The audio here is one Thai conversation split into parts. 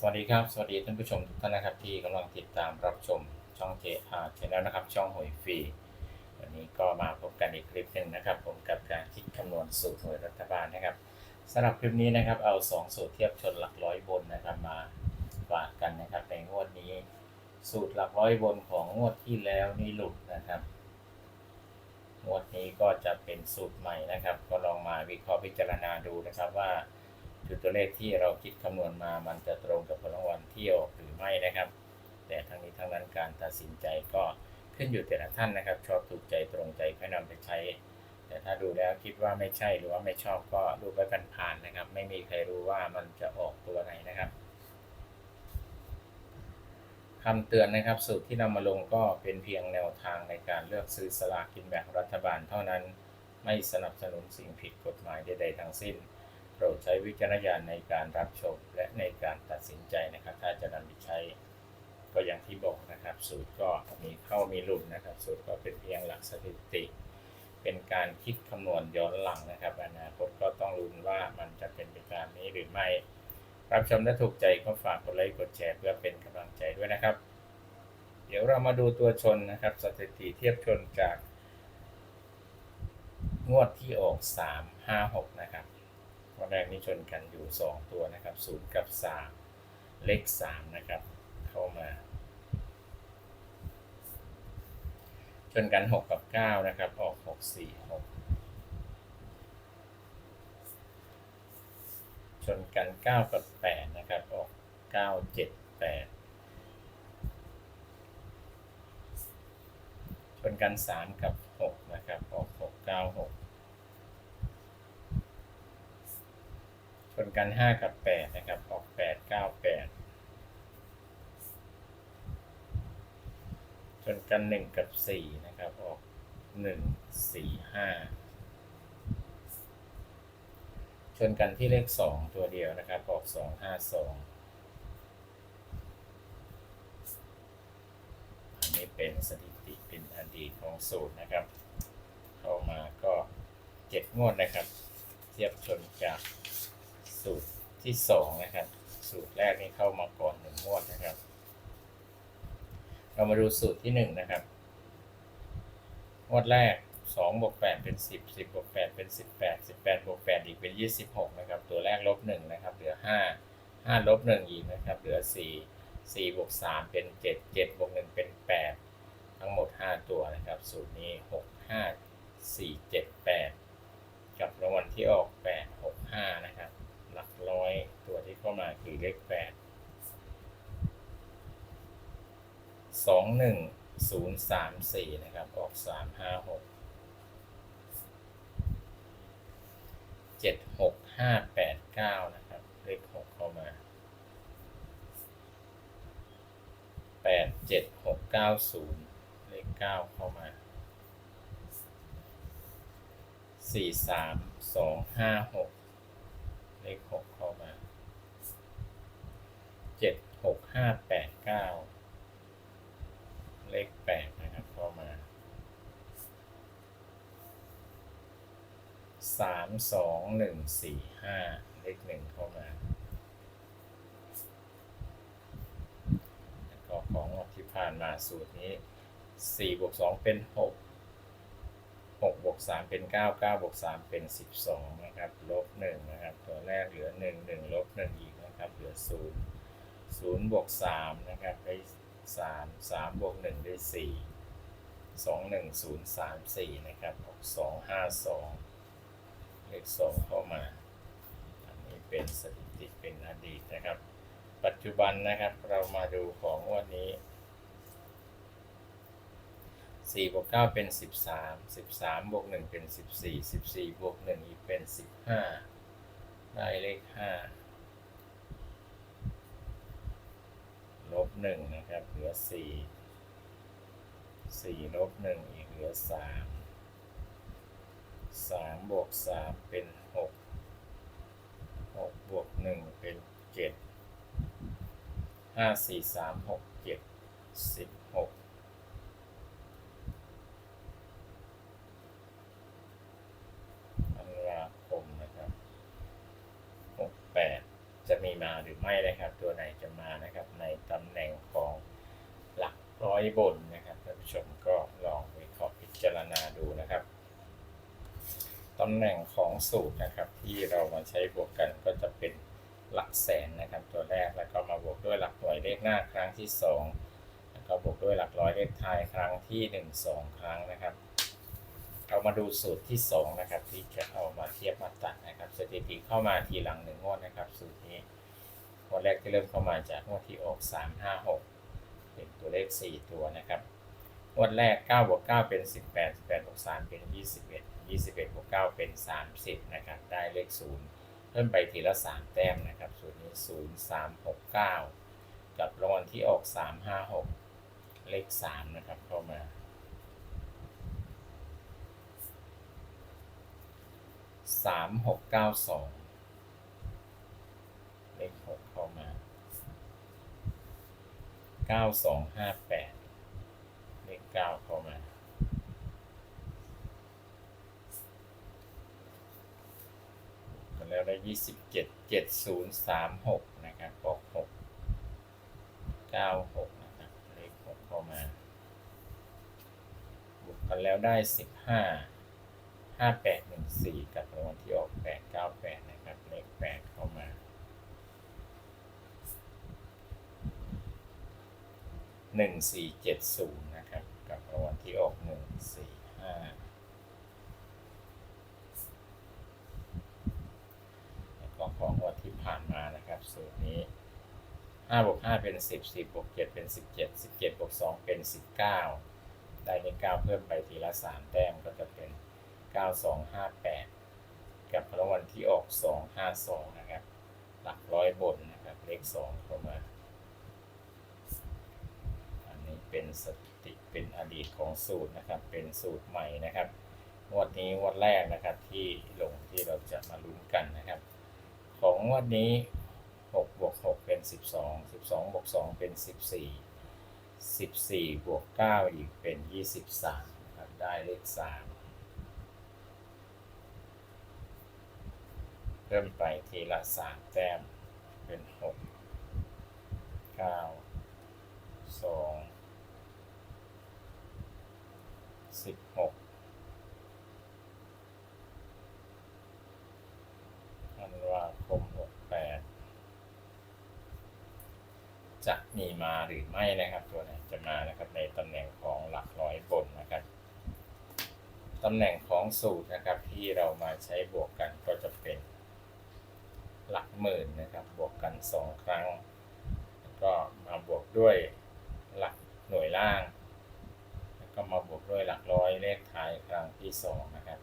สวัสดีครับ สวัสดีท่านผู้ชมทุกท่านนะครับที่กำลังติดตามรับชมช่อง JR Channel นะครับ ช่องหวยฟรีวันนี้ก็มาพบกันอีกคลิปหนึ่งนะครับ ผมกับการคิดคำนวณสูตรหวยรัฐบาลนะครับสำหรับคลิปนี้นะครับเอา 2 สูตรเทียบชนหลักร้อยบนนะครับมาฝากกันนะครับในงวดนี้ สูตรหลักร้อยบนของงวดที่แล้วนี่หลุดนะครับงวดนี้ก็จะเป็นสูตรใหม่นะครับ ก็ลองมาวิเคราะห์พิจารณาดูนะครับว่า จุดตัวเลขที่เราคิดคำนวณมามันจะตรงกับผลรางวัลที่ออกหรือไม่นะครับ แต่ทั้งนี้ทั้งนั้นการตัดสินใจก็ขึ้นอยู่แต่ละท่านนะครับ ชอบถูกใจตรงใจก็นำไปใช้ แต่ถ้าดูแล้วคิดว่าไม่ใช่หรือว่าไม่ชอบก็ดูไปผ่านๆนะครับ ไม่มีใครรู้ว่ามันจะออกตัวไหนนะครับคำเตือนนะครับสูตรที่นำมาลงก็เป็นเพียงแนวทางในการเลือกซื้อสลากกินแบ่งรัฐบาลเท่านั้น ไม่สนับสนุนสิ่งผิดกฎหมายใดๆทั้งสิ้น โปรดใช้วิจารณญาณในการรับชมและในการตัดสินใจนะครับ ถ้าจะนำไปใช้ก็อย่างที่บอกนะครับ สูตรก็มีเข้ามีหลุดนะครับ สูตรก็เป็นเพียงหลักสถิติ เป็นการคิดคำนวณย้อนหลังนะครับ อนาคตก็ต้องลุ้นว่ามันจะเป็นไปตามนี้หรือไม่ รับชมและถูกใจก็ฝากกดไลค์กดแชร์เพื่อเป็นกำลังใจด้วยนะครับ เดี๋ยวเรามาดูตัวชนนะครับ สถิติเทียบชนจากงวดที่ออก 3 5 6 นะครับ วันแรกนี้ชนกันอยู่ 2 ตัวนะครับ0กับ 3 เลข3นะครับ เข้ามา ชนกัน 6 กับ 9 นะครับ ออก 6 4 6 ชนกัน 9 กับ 8 นะครับ ออก 9 7 8ชนกัน 3 กับ 6 นะครับ ออก 6 9 6 นกัน 5 กับ 8 นะครับ ออก 8 9 8 ชนกัน 1 กับ 4 นะครับ ออก 1 4 5 ชนกันที่เลข 2 ตัวเดียวนะครับ ออก 2 5 2 อันนี้เป็นสถิติเป็นอดีตของสูตรนะครับ เข้ามาก็เจ็ดงวดนะครับ เทียบชนจาก สูตรที่สองนะครับ สูตรแรกนี่เข้ามาก่อนหนึ่งงวดนะครับ เรามาดูสูตรที่หนึ่งนะครับงวดแรกสองบวกแปดเป็นสิบสิบบวกแปดเป็นสิบแปดสิบแปดบวกแปดอีกเป็นยี่สิบหกนะครับ ตัวแรกลบหนึ่งนะครับ เหลือห้าห้าลบหนึ่งอีกนะครับ เหลือสี่สี่บวกสามเป็นเจ็ดเจ็ดบวกหนึ่งเป็นแปดทั้งหมดห้าตัวนะครับ สูตรนี้หกห้าสี่เจ็ดแปดกับรางวัลที่ออกแปดหกห้านะครับ หลักร้อยตัวที่ เข้ามาคือเลขแปดสองหนึ่งศูนย์สามสี่นะครับ ออกสามห้าหกเจ็ดหกห้าแปดเก้านะครับ เลขหกเข้ามาแปดเจ็ดหกเก้าศูนย์เลขเก้าเข้ามาสี่สามสองห้าหกเลขหกเข้ามา เจ็ดหกห้าแปดเก้าเลขแปดนะครับเข้ามาสามสองหนึ่งสี่ห้าเลขหนึ่งเข้ามาแล้วก็ของที่ผ่านมาสูตรนี้สี่บวกสองเป็นหกหกบวกสามเป็นเก้าเก้าบวกสามเป็นสิบสองนะครับลบหนึ่งนะครับ ตัวแรกเหลือหนึ่งหนึ่งลบหนึ่งอีกนะครับเหลือศูนย์ ศูนย์บวกสามนะครับได้สามสามบวกหนึ่งได้สี่สองหนึ่งศูนย์สามสี่นะครับออกสองห้าสองเลขสองเข้ามา อันนี้เป็นสถิติเป็นอดีตนะครับ ปัจจุบันนะครับเรามาดูของวันนี้สี่บวกเก้าเป็นสิบสามสิบสามบวกหนึ่งเป็นสิบสี่สิบสี่บวกหนึ่งอีกเป็นสิบห้าได้เลขห้า ลบ หนึ่งนะครับ เหลือสี่สี่ลบหนึ่งอีกเหลือสามสามบวกสามเป็นหกหกบวกหนึ่งเป็นเจ็ดห้าสี่สามหกเจ็ดสิบหกธันวาคมนะครับหกแปดจะมีมาหรือไม่ไม่นะครับ ตัวไหนจะมานะครับ ในตำแหน่งของหลักร้ อยบนนะครับท่านผู้ชมก็ลองวิเคราะห์พิจารณาดูนะครับตำแหน่งของสูตรนะครับที่เรามาใช้บวกกันก็จะเป็นหลักแสนนะครับ ตัวแรกแล้วก็มาบวกด้วยหลักหน่วยเลขหน้าครั้งที่สองแล้วก็บวกด้วยหลักร้อยเลขท้ายครั้งที่หนึ่งสองครั้งนะครับ เรามาดูสูตรที่ 2 นะครับ ที่จะเอามาเทียบมาตัดนะครับ สถิติเข้ามาทีหลังหนึ่งงวดนะครับ สูตรนี้งวดแรกที่เริ่มเข้ามาจากงวดที่ออก3 5 6 เป็นตัวเลข 4 ตัวนะครับงวดแรก9บวก9เป็น 18 18บวก3เป็น 21 21บวก9เป็น 30นะครับได้เลข 0 เพิ่มไปทีละ 3 แต้มนะครับสูตรนี้ 0 3 6 9 กับรางวัลที่ออก 3 5 6 เลข 3 นะครับเข้ามาสามหกเก้าสองเลขหกเข้ามา เก้าสองห้าแปดเลขเก้าเข้ามาแล้วได้ยี่สิบเจ็ดเจ็ดศูนย์สามหกนะครับบอกหกเก้าหกนะครับเลขหกเข้ามาบวกกันแล้วได้สิบห้าห้าแปดหนึ่งสี่กับรางวัลที่ออกแปดเก้าแปดนะครับเลขแปดเข้ามา หนึ่งสี่เจ็ดศูนย์นะครับ กับรางวัลที่ออกหนึ่งสี่ห้าแล้วก็ของวันที่ผ่านมานะครับสูตรนี้ห้าบวกห้าเป็นสิบสิบบวกเจ็ดเป็นสิบเจ็ดสิบเจ็ดบวกสองเป็นสิบเก้าได้เลขเก้าเพิ่มไปทีละสามแต้มก็จะเป็น 9258 กับรางวัลที่ออก 252 นะครับ หลักร้อยบนนะครับ เลข 2 เป็นสติเป็นอดีตของสูตรนะครับ เป็นสูตรใหม่นะครับงวดนี้วัดแรกนะครับที่ลงที่เราจะมาลุ้นกันนะครับ ของงวดนี้6บวก6เป็น 12 12บวก2เป็น 14 14บวก9อีกเป็น 23นะครับได้เลข 3 เริ่มไปทีละ 3 แต้มเป็น 6 9 2 สิบหกธันวาคมหกแปดจะมีมาหรือไม่นะครับ ตัวไหนจะมานะครับในตำแหน่งของหลักร้อยบนนะครับตำแหน่งของสูตรนะครับที่เรามาใช้บวกกันก็จะเป็นหลักหมื่นนะครับ บวกกัน 2 ครั้ง แล้วก็มาบวกด้วยหลักหน่วยล่าง ก็มาบวกด้วยหลักร้อยเลขท้ายครั้งที่2นะครับ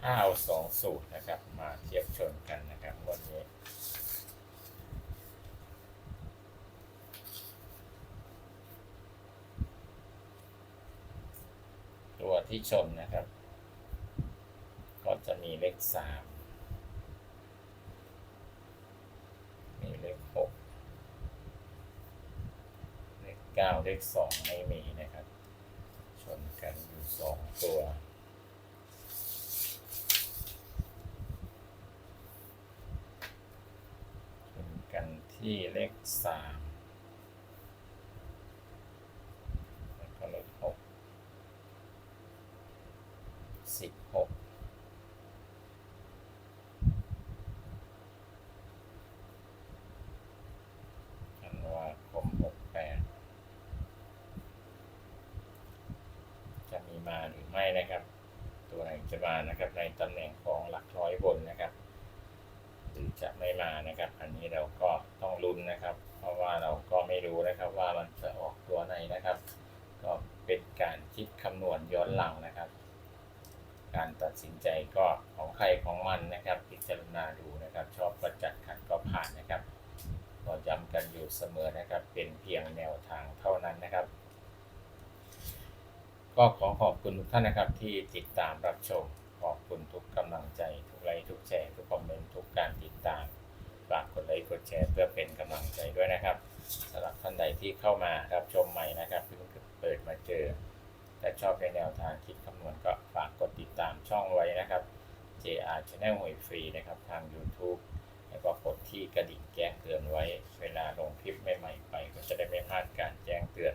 ถ้าเอาสองสูตรนะครับ มาเทียบชนกันนะครับวันนี้ตัวที่ชนนะครับ ก็จะมีเลขสามเลขหกเลขเก้าเลขสองไม่มีนะครับ ชนกันอยู่สองตัว ชนกันที่เลขสามแล้วก็เลขหกสิบหก ธันวาคม68 จะมีมาหรือไม่ นะครับ ตัวไหนจะมานะครับ ในตำแหน่งของหลักร้อยบนนะครับ หรือจะไม่มานะครับ อันนี้เราก็ต้องลุ้นนะครับ เพราะว่าเราก็ไม่รู้นะครับว่ามันจะออกตัวไหนนะครับ ก็เป็นการคิดคำนวณย้อนหลังนะครับ การตัดสินใจก็ของใครของมันนะครับ พิจารณาดูนะครับ ชอบก็จัดขัดก็ผ่านนะครับก็ย้ำกันอยู่เสมอนะครับ เป็นเพียงแนวทางเท่านั้นนะครับ ก็ขอขอบคุณทุกท่านนะครับที่ติดตามรับชม ขอบคุณทุกกำลังใจ ทุกไลค์ทุกแชร์ทุกคอมเมนต์ทุกการติดตามฝากกดไลค์กดแชร์เพื่อเป็นกำลังใจด้วยนะครับสำหรับท่านใดที่เข้ามารับชมใหม่นะครับเพิ่งเปิดมาเจอถ้าชอบในแนวทางคิดคำนวณก็ฝากกดติดตามช่องไว้นะครับ JR Channel หวยฟรีนะครับทาง YouTube แล้วก็กดที่กระดิ่งแจ้งเตือนไว้ เวลาลงคลิปใหม่ๆไป ก็จะได้ไม่พลาดการแจ้งเตือน